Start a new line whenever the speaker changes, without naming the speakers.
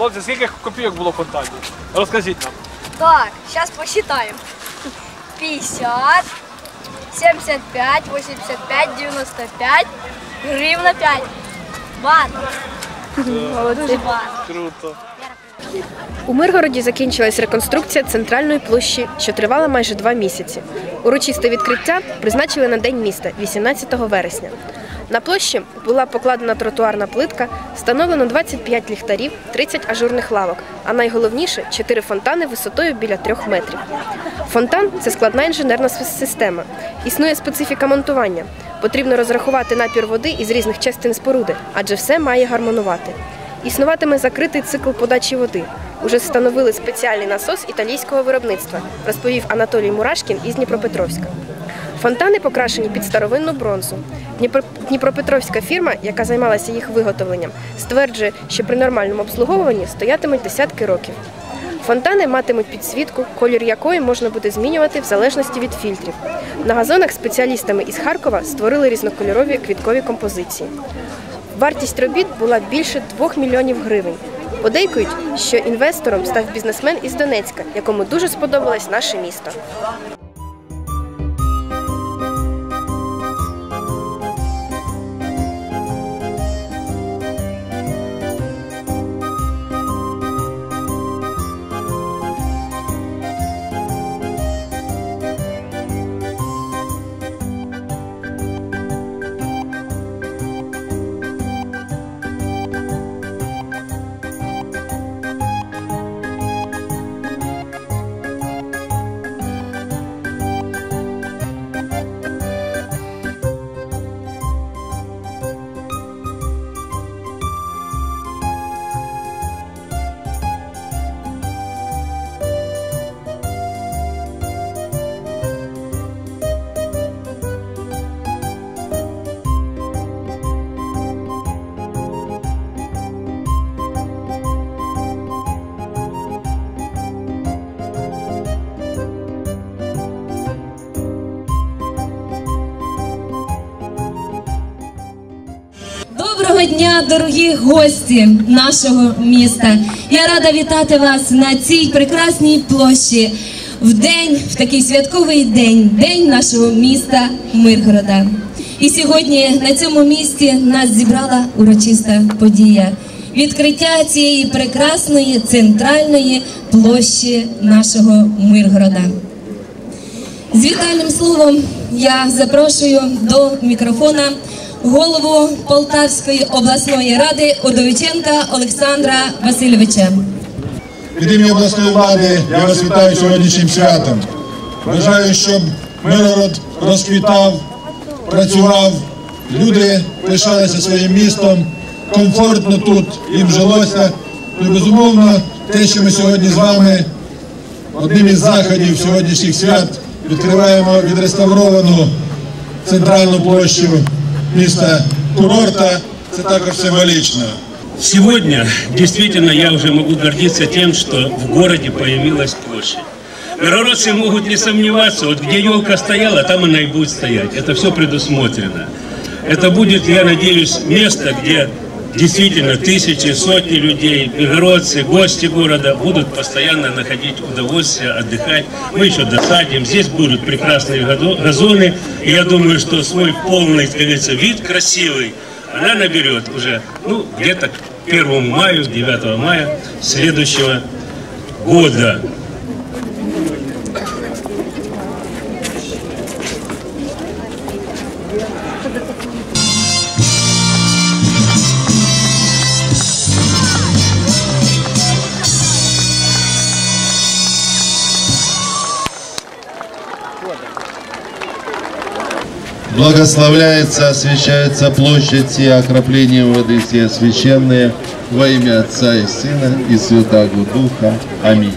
Хлопці, скільки копійок було в фонтані? Розкажіть нам.
Так, сейчас посчитаем. 50, 75, 85, 95, гривна 5. Бат. Дуже бат.
Круто.
У Миргороді закінчилась реконструкція центральної площі, що тривала майже два місяці. Урочисте відкриття призначили на День міста 18 вересня. На площі була покладена тротуарна плитка, встановлено 25 ліхтарів, 30 ажурних лавок, а найголовніше 4 фонтани висотою біля 3 метрів. Фонтан це складна інженерна система. Існує специфіка монтування. Потрібно розрахувати напір води із різних частин споруди, адже все має гармонувати. Існуватиме закритий цикл подачі води. Уже встановили спеціальний насос італійського виробництва, розповів Анатолій Мурашкін із Дніпропетровська. Фонтани покрашені під старовинну бронзу. Дніпропетровська фірма, яка займалася їх виготовленням, стверджує, що при нормальному обслуговуванні стоятимуть десятки років. Фонтани матимуть підсвітку, колір якої можна буде змінювати в залежності від фільтрів. На газонах спеціалістами із Харкова створили різнокольорові квіткові композиції. Вартість робіт була більше 2 мільйонів гривень. Подейкують, що інвестором став бізнесмен із Донецька, якому дуже сподобалось наше місто.
Доброго дня, дорогі гості нашого міста. Я рада вітати вас на цій прекрасній площі в день, в такий святковий день, день нашого міста Миргорода. І сьогодні на цьому місці нас зібрала урочиста подія. Відкриття цієї прекрасної центральної площі нашого Миргорода. З вітальним словом я запрошую до мікрофона голову Полтавської обласної ради Удовиченка Олександра Васильовича.
Від імені обласної влади я вас вітаю сьогоднішнім святом. Бажаю, щоб Миргород розквітав, працював, люди пишалися своїм містом, комфортно тут їм жилося. Ну і безумовно, те, що ми сьогодні з вами одним із заходів сьогоднішніх свят відкриваємо відреставровану центральну площу міста Курорта. Це також символічно.
Сегодня действительно я уже могу гордиться тем, что в городе появилась площадь. Мирородцы могут не сомневаться, вот где елка стояла, там она и будет стоять. Это все предусмотрено. Это будет, я надеюсь, место, где действительно тысячи, сотни людей, миргородцы, гости города будут постоянно находить удовольствие, отдыхать. Мы еще досадим. Здесь будут прекрасные газо- газоны. И я думаю, что свой полный, как говорится, вид красивый она наберет уже, ну, где-то к 1 мая, 9 мая следующего года.
Благословляется, освящается площадь и окроплением воды все священные во имя Отца и Сына и Святаго Духа. Аминь.